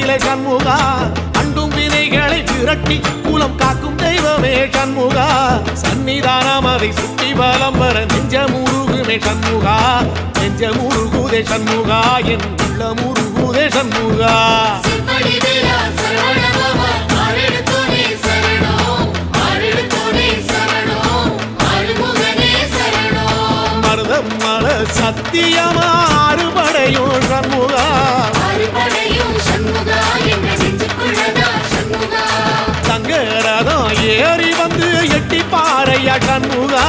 வேலை சண்முகா அண்டும் வினைகளை விரட்டி குலம் காக்கும் தெய்வமே சண்முகா. சன்னிதானம் அதை சுற்றி வலம் வர நெஞ்ச முருகுமே நெஞ்ச முருகுதே சண்முகா. என் உள்ள முருகுதே சண்முகா செம்படி ஏறி வந்து எட்டி பாறையா சண்முகா